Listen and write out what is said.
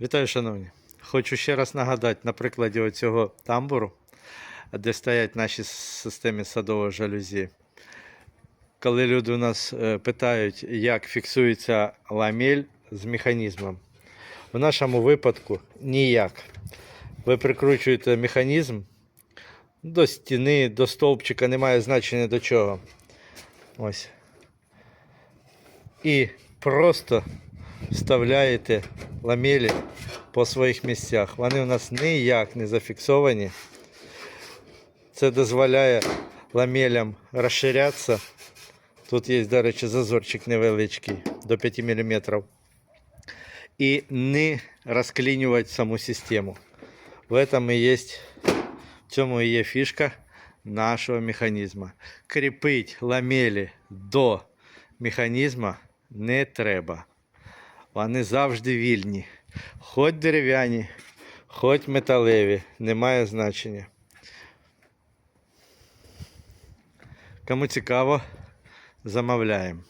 Вітаю, шановні. Хочу ще раз нагадати на прикладі цього тамбуру, де стоять наші системи садового жалюзі. Коли люди у нас е, питають, як фіксується ламель з механізмом. В нашому випадку ніяк. Ви прикручуєте механізм до стіни, до стовпчика, немає значення до чого. Ось. І просто вставляєте ламелі по своїх місцях. Вони у нас ніяк не зафіксовані. Це дозволяє ламелям розширятися. Тут є, до речі, зазорчик невеличкий до 5 мм. І не розклінювати саму систему. В этом і є, в цьому і є фішка нашого механізму. Кріпити ламелі до механізму не треба. Вони завжди вільні. Хоч дерев'яні, хоч металеві, немає значення. Кому цікаво, замовляємо.